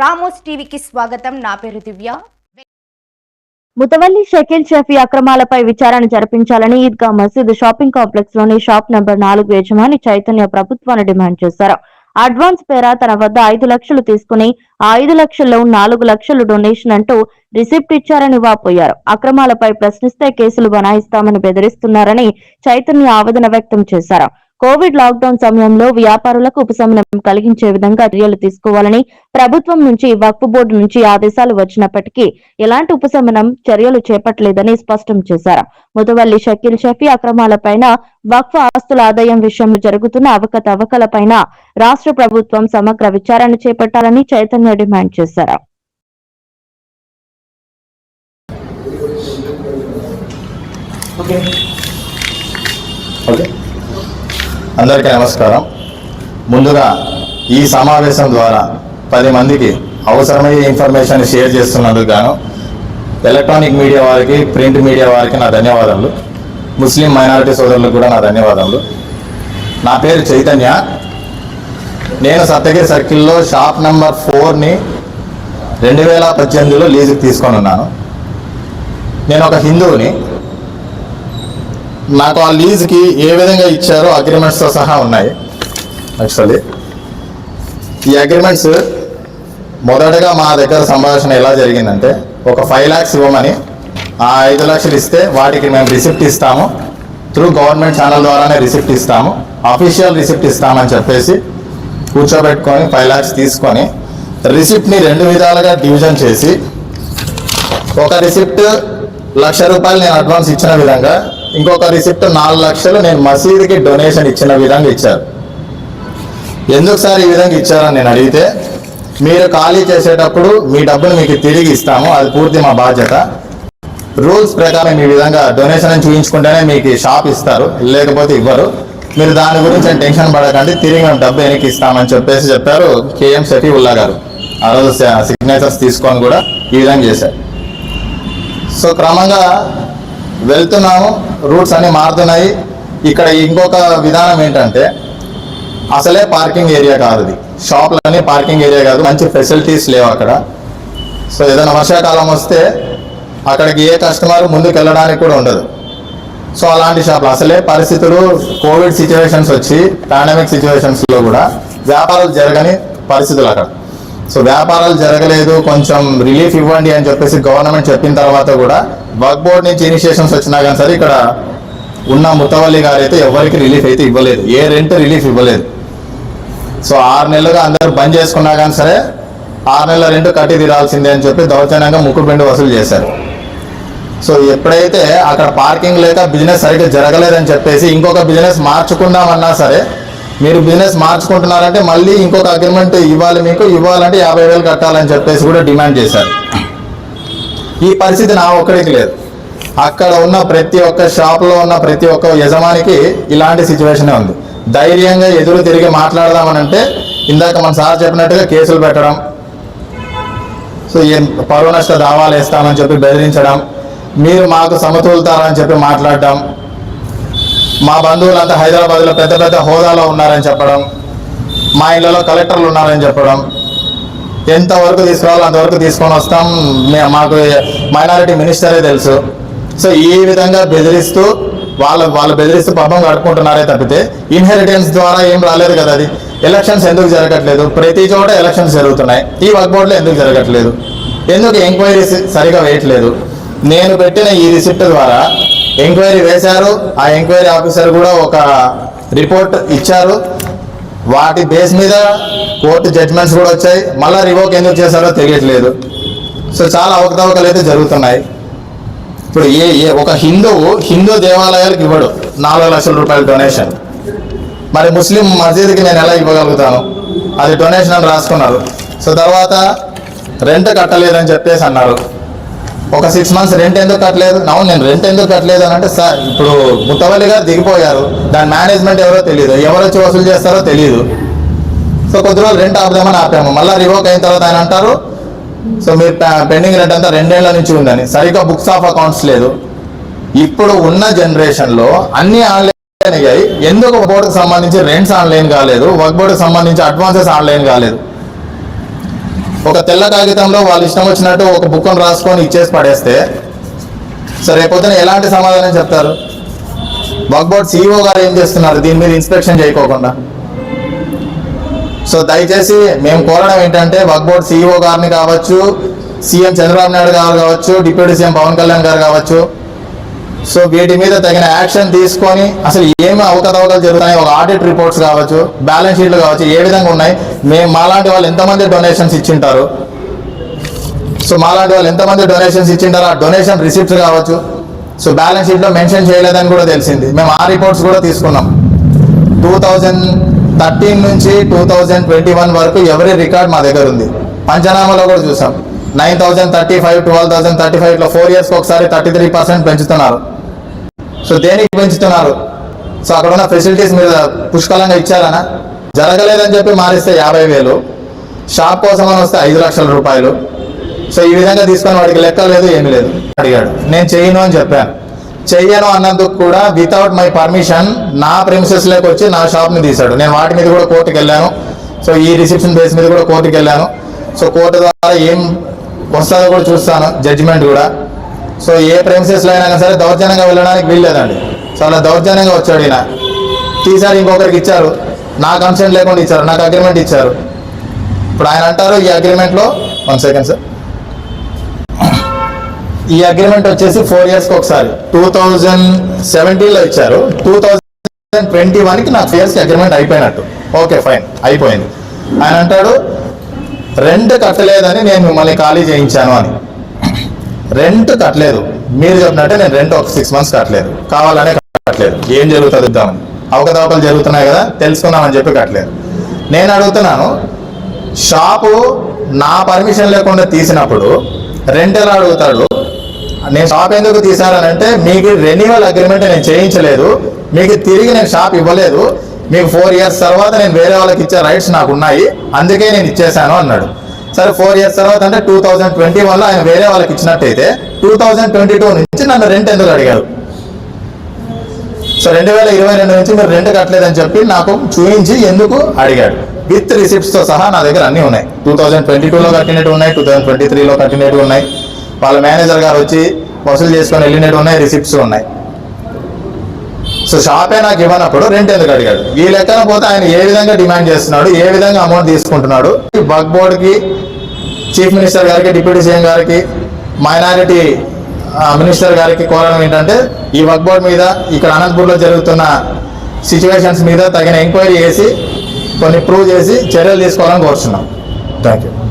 Ramos టీవీకి స్వాగతం. నా పేరు దివ్య. ముతవల్లి షకీల్ షఫీ అక్రమాలపై విచారణ జరిపించాలని Eidgah Masjid shopping కాంప్లెక్స్లోని shop number నాలుగు యజమాని చైతన్య ప్రభుత్వాన్ని డిమాండ్ చేశారు. అడ్వాన్స్ పేర తన వద్ద ఐదు లక్షలు తీసుకుని ఆ ఐదు లక్షల్లో నాలుగు లక్షలు డొనేషన్ అంటూ రిసిప్ట్ ఇచ్చారని వాపోయారు. అక్రమాలపై ప్రశ్నిస్తే కేసులు బనాయిస్తామని బెదిరిస్తున్నారని చైతన్య ఆవేదన వ్యక్తం చేశారు. కోవిడ్ లాక్డౌన్ సమయంలో వ్యాపారులకు ఉపశమనం కలిగించే విధంగా చర్యలు తీసుకోవాలని ప్రభుత్వం నుంచి వక్ఫ్ బోర్డు నుంచి ఆదేశాలు వచ్చినప్పటికీ ఎలాంటి ఉపశమనం చర్యలు చేపట్టలేదని స్పష్టం చేశారు ముతవల్లి షకీల్ షఫీ అక్రమాలపైన వక్ఫ్ ఆస్తుల ఆదాయం విషయంలో జరుగుతున్న అవకతవకలపైన రాష్ట్ర ప్రభుత్వం సమగ్ర విచారణ చేపట్టాలని చైతన్య డిమాండ్ చేశారు Okay. అందరికీ నమస్కారం. ముందుగా ఈ సమావేశం ద్వారా పది మందికి అవసరమయ్యే ఇన్ఫర్మేషన్ షేర్ చేస్తున్నందుకు గాను ఎలక్ట్రానిక్ మీడియా వారికి ప్రింట్ మీడియా వారికి నా ధన్యవాదములు. ముస్లిం మైనారిటీ సోదరులకు కూడా నా ధన్యవాదములు. నా పేరు చైతన్య. నేను సత్యగిరి సర్కిల్లో షాప్ నెంబర్ ఫోర్ని రెండు వేల పద్దెనిమిదిలో లీజుకి తీసుకొని ఉన్నాను. నేను ఒక హిందువుని. నాకు ఆ లీజ్కి ఏ విధంగా ఇచ్చారో అగ్రిమెంట్స్తో సహా ఉన్నాయి. యాక్చువల్లీ ఈ అగ్రిమెంట్స్ మొదటగా మా దగ్గర సంభాషణ ఎలా జరిగిందంటే ఒక ఫైవ్ ల్యాక్స్ ఇవ్వమని ఆ ఐదు లక్షలు ఇస్తే వాటికి మేము రిసిప్ట్ ఇస్తాము. త్రూ గవర్నమెంట్ ఛానల్ ద్వారానే రిసిప్ట్ ఇస్తాము. అఫీషియల్ రిసిప్ట్ ఇస్తామని చెప్పేసి కూర్చోబెట్టుకొని ఫైవ్ ల్యాక్స్ తీసుకొని రిసిప్ట్ని రెండు విధాలుగా డివిజన్ చేసి ఒక రిసిప్ట్ లక్ష రూపాయలు నేను అడ్వాన్స్ ఇచ్చిన విధంగా ఇంకొక రిసిప్ట్ నాలుగు లక్షలు నేను మసీదుకి డొనేషన్ ఇచ్చిన విధంగా ఇచ్చారు. ఎందుకు సార్ ఈ విధంగా ఇచ్చారని నేను అడిగితే మీరు ఖాళీ చేసేటప్పుడు మీ డబ్బును మీకు తిరిగి ఇస్తాము అది పూర్తి మా బాధ్యత. రూల్స్ ప్రకారం ఈ విధంగా డొనేషన్ అని చూపించుకుంటేనే మీకు షాప్ ఇస్తారు లేకపోతే ఇవ్వరు. మీరు దాని గురించి టెన్షన్ పడకండి తిరిగి మేము డబ్బు వెనక్కి ఇస్తామని చెప్పేసి చెప్పారు కేఎం షఫీవుల్లా గారు. ఆ రోజు సిగ్నేచర్స్ తీసుకొని కూడా ఈ విధంగా చేశారు. సో క్రమంగా వెళ్తున్నాము రూట్స్ అన్ని మారుతున్నాయి. ఇక్కడ ఇంకొక విధానం ఏంటంటే అసలే పార్కింగ్ ఏరియా కాదు ఇది. షాప్లన్నీ పార్కింగ్ ఏరియా కాదు మంచి ఫెసిలిటీస్ లేవు అక్కడ. సో ఏదైనా వర్షాకాలం వస్తే అక్కడికి ఏ కస్టమర్ ముందుకు వెళ్ళడానికి కూడా ఉండదు. సో అలాంటి షాపులు అసలే పరిస్థితులు కోవిడ్ సిచ్యువేషన్స్ వచ్చి పాండమిక్ సిచ్యువేషన్స్లో కూడా వ్యాపారాలు జరగని పరిస్థితులు అక్కడ. సో వ్యాపారాలు జరగలేదు కొంచెం రిలీఫ్ ఇవ్వండి అని చెప్పేసి గవర్నమెంట్ చెప్పిన తర్వాత కూడా వర్క్ బోర్డ్ నుంచి ఇనిషియేషన్స్ వచ్చినా కానీ సరే ఇక్కడ ఉన్న ముతవల్లి గారు అయితే ఎవరికి రిలీఫ్ అయితే ఇవ్వలేదు. ఏ రెంట్ రిలీఫ్ ఇవ్వలేదు. సో ఆరు నెలలుగా అందరూ బంద్ చేసుకున్నా కానీ సరే ఆరు నెలల రెంట్ కట్టి తీరాల్సిందే అని చెప్పి దౌర్జన్యంగా ముక్కుపిండి వసూలు చేశారు. సో ఎప్పుడైతే అక్కడ పార్కింగ్ లేక బిజినెస్ సరిగ్గా జరగలేదని చెప్పేసి ఇంకొక బిజినెస్ మార్చుకుందామన్నా సరే మీరు బిజినెస్ మార్చుకుంటున్నారంటే మళ్ళీ ఇంకొక అగ్రిమెంట్ ఇవ్వాలి మీకు ఇవ్వాలంటే యాభై వేలు కట్టాలని చెప్పేసి కూడా డిమాండ్ చేశారు. ఈ పరిస్థితి నా ఒక్కడికి లేదు. అక్కడ ఉన్న ప్రతి ఒక్క షాప్లో ఉన్న ప్రతి ఒక్క యజమానికి ఇలాంటి సిచ్యువేషనే ఉంది. ధైర్యంగా ఎదురు తిరిగి మాట్లాడదామనంటే ఇందాక మన సార్ చెప్పినట్టుగా కేసులు పెట్టడం సో ఏం పరువు నష్ట దావాలు వేస్తామని చెప్పి బెదిరించడం మీరు మాకు సమతూలుతారని చెప్పి మాట్లాడడం మా బంధువులంతా హైదరాబాద్లో పెద్ద పెద్ద హోదాలో ఉన్నారని చెప్పడం మా ఇళ్ళలో కలెక్టర్లు ఉన్నారని చెప్పడం ఎంతవరకు తీసుకురావాలో అంతవరకు తీసుకొని వస్తాం. మాకు మైనారిటీ మినిస్టరే తెలుసు. సో ఈ విధంగా బెదిరిస్తూ వాళ్ళ వాళ్ళు బెదిరిస్తూ పాపం గడుపుకుంటున్నారే తప్పితే ఇన్హెరిటెన్స్ ద్వారా ఏం రాలేదు కదా అది. ఎలక్షన్స్ ఎందుకు జరగట్లేదు? ప్రతి చోట ఎలక్షన్స్ జరుగుతున్నాయి. ఈ వర్క్ బోర్డులో ఎందుకు జరగట్లేదు? ఎందుకు ఎంక్వైరీస్ సరిగా వేయట్లేదు? నేను పెట్టిన ఈ రిసిప్ట్ ద్వారా ఎంక్వైరీ వేశారు. ఆ ఎంక్వైరీ ఆఫీసర్ కూడా ఒక రిపోర్ట్ ఇచ్చారు. వాటి బేస్ మీద కోర్టు జడ్జ్మెంట్స్ కూడా వచ్చాయి. మళ్ళీ రివోక్ ఎందుకు చేశారో తెలియట్లేదు. సో చాలా అవకతవకలు అయితే జరుగుతున్నాయి. ఇప్పుడు ఏ ఏ ఒక హిందువు హిందూ దేవాలయాలకు ఇవ్వడు. నాలుగు లక్షల రూపాయల డొనేషన్ మరి ముస్లిం మసీద్కి నేను ఎలా ఇవ్వగలుగుతాను? అది డొనేషన్ అని రాసుకున్నారు. సో తర్వాత రెంట్ కట్టలేదని చెప్పేసి అన్నారు. ఒక సిక్స్ మంత్స్ రెంట్ ఎందుకు కట్టలేదు? అవును నేను రెంట్ ఎందుకు కట్టలేదు అని అంటే సార్ ఇప్పుడు ముత్తవల్లి గారు దిగిపోయారు. దాని మేనేజ్మెంట్ ఎవరో తెలియదు ఎవరు వచ్చి వసూలు చేస్తారో తెలియదు సో కొద్ది రోజులు రెంట్ ఆపుదామని ఆపాము. మళ్ళీ రివోక్ అయిన తర్వాత ఆయన అంటారు సో మీరు పెండింగ్ రెంట్ అంతా రెండేళ్ళ నుంచి ఉందని. సరిగ్గా బుక్స్ ఆఫ్ అకౌంట్స్ లేదు. ఇప్పుడు ఉన్న జనరేషన్లో అన్ని ఆన్లైన్ అయ్యాయి. ఎందుకు బోర్డుకు సంబంధించి రెంట్స్ ఆన్లైన్ కాలేదు? వర్క్ బోర్డుకు సంబంధించి అడ్వాన్సెస్ ఆన్లైన్ కాలేదు? ఒక తెల్ల కాగితంలో వాళ్ళు ఇష్టం వచ్చినట్టు ఒక బుక్ను రాసుకొని ఇచ్చేసి పడేస్తే సరే రేపొద్దున ఎలాంటి సమాధానం చెప్తారు? వక్బోర్డ్ సిఇఓ గారు ఏం చేస్తున్నారు? దీని మీద ఇన్స్పెక్షన్ చేయకోకుండా. సో దయచేసి మేము కోరడం ఏంటంటే వక్బోర్డ్ సిఇఓ గారిని కావచ్చు సీఎం చంద్రబాబు నాయుడు గారు కావచ్చు డిప్యూటీ సీఎం పవన్ కళ్యాణ్ గారు కావచ్చు సో వీటి మీద తగిన యాక్షన్ తీసుకొని అసలు ఏమి అవకతవకలు జరుగుతున్నాయి? ఒక ఆడిట్ రిపోర్ట్స్ కావచ్చు బ్యాలెన్స్ షీట్లు కావచ్చు ఏ విధంగా ఉన్నాయి? మేము మాలాంటి వాళ్ళు ఎంతమంది డొనేషన్స్ ఇచ్చింటారు? సో మాలాంటి వాళ్ళు ఎంతమంది డొనేషన్స్ ఇచ్చింటారు? ఆ డొనేషన్ రిసిప్ట్స్ కావచ్చు. సో బ్యాలెన్స్ షీట్లో మెన్షన్ చేయలేదని కూడా తెలిసింది. మేము ఆ రిపోర్ట్స్ కూడా తీసుకున్నాం. టూ థౌజండ్ థర్టీన్ నుంచి టూ థౌజండ్ ట్వంటీ వన్ వరకు ఎవరి రికార్డ్ మా దగ్గర ఉంది? పంచనామాలో కూడా చూసాం. Nine thousand thirty five twelve thousand thirty ఫైవ్లో ఫోర్ ఇయర్స్కి ఒకసారి థర్టీ త్రీ పర్సెంట్ పెంచుతున్నారు. సో దేనికి పెంచుతున్నారు? సో అక్కడ ఉన్న ఫెసిలిటీస్ మీద పుష్కలంగా ఇచ్చారనా? జరగలేదని చెప్పి మారిస్తే యాభై వేలు. షాప్ కోసం అని వస్తే ఐదు లక్షల రూపాయలు. సో ఈ విధంగా తీసుకొని వాడికి లెక్క లేదు ఏమీ లేదు. అడిగాడు. నేను చేయను అని చెప్పాను. చెయ్యను అన్నందుకు కూడా వితౌట్ మై పర్మిషన్ నా ప్రిన్సెస్లోకి వచ్చి నా షాప్ని తీశాడు. నేను వాటి మీద కూడా కోర్టుకు వెళ్ళాను. సో ఈ రిసెప్షన్ బేస్ మీద కూడా కోర్టుకు వెళ్ళాను. సో కోర్టు ద్వారా ఏం వస్తుందో కూడా చూస్తాను జడ్జిమెంట్ కూడా. సో ఏ ప్రెమిసెస్ అయినా సరే దౌర్జన్యంగా వెళ్ళడానికి వీల్లేదండి. సో అలా దౌర్జన్యంగా వచ్చాడు ఈయన. తీసారు ఇంకొకరికి ఇచ్చారు. నా కన్సెంట్ లేకుండా ఇచ్చారు నాకు అగ్రిమెంట్ ఇచ్చారు. ఇప్పుడు ఆయన అంటారు ఈ అగ్రిమెంట్లో వన్ సెకండ్ సార్ ఈ అగ్రిమెంట్ వచ్చేసి ఫోర్ ఇయర్స్కి ఒకసారి. టూ థౌజండ్ సెవెంటీన్లో ఇచ్చారు. టూ థౌజండ్ ట్వంటీ వన్కి నా నాకు అగ్రిమెంట్ అయిపోయినట్టు. ఓకే ఫైన్ అయిపోయింది. ఆయన అంటాడు రెంట్ కట్టలేదని నేను మిమ్మల్ని ఖాళీ చేయించాను అని. రెంట్ కట్టలేదు. మీరు చెప్పినట్టే నేను రెంట్ ఒక సిక్స్ మంత్స్ కట్టలేదు. కావాలనే కట్టలేదు. ఏం జరుగుతుంది ఇద్దామని అవకతవకలు జరుగుతున్నాయి కదా తెలుసుకున్నామని చెప్పి కట్టలేదు. నేను అడుగుతున్నాను షాపు నా పర్మిషన్ లేకుండా తీసినప్పుడు రెంట్ ఎలా అడుగుతాడు నేను షాప్ ఎందుకు తీశానంటే మీకు రెన్యువల్ అగ్రిమెంట్ నేను చేయించలేదు. మీకు తిరిగి నేను షాప్ ఇవ్వలేదు. మీకు ఫోర్ ఇయర్స్ తర్వాత నేను వేరే వాళ్ళకి ఇచ్చే రైట్స్ నాకు ఉన్నాయి. అందుకే నేను ఇచ్చేసాను అన్నాడు. సరే ఫోర్ ఇయర్స్ తర్వాత అంటే టూ థౌజండ్ ట్వంటీ వన్లో ఆయన వేరే వాళ్ళకి ఇచ్చినట్టయితే టూ థౌజండ్ ట్వంటీ టూ నుంచి నన్ను రెంట్ ఎందుకు అడిగారు? సో రెండు వేల ఇరవై రెండు నుంచి మీరు రెంట్ కట్టలేదని చెప్పి నాకు చూపించి ఎందుకు అడిగాడు? విత్ రిసిప్ట్స్తో సహా నా దగ్గర అన్నీ ఉన్నాయి. టూ థౌజండ్ ట్వంటీ టూలో కట్టినట్టు ఉన్నాయి టూ థౌజండ్ ట్వంటీ త్రీలో కట్టినట్టు ఉన్నాయి. వాళ్ళ మేనేజర్ గారు వచ్చి వసూలు చేసుకొని వెళ్ళినట్టు ఉన్నాయి రిసిప్ట్స్ ఉన్నాయి. సో షాపే నాకు ఇవ్వనప్పుడు రెంట్ ఎందుకు అడిగాడు. ఈ లెక్కన పోతే ఆయన ఏ విధంగా డిమాండ్ చేస్తున్నాడు ఏ విధంగా అమౌంట్ తీసుకుంటున్నాడు? బగ్ బోర్డ్కి చీఫ్ మినిస్టర్ గారికి డిప్యూటీ సీఎం గారికి మైనారిటీ మినిస్టర్ గారికి కోరడం ఏంటంటే ఈ వర్క్ బోర్డ్ మీద ఇక్కడ అనంతపూర్లో జరుగుతున్న సిచ్యువేషన్స్ మీద తగిన ఎంక్వైరీ చేసి కొన్ని ప్రూవ్ చేసి చర్యలు తీసుకోవాలని కోరుతున్నాం థ్యాంక్ యూ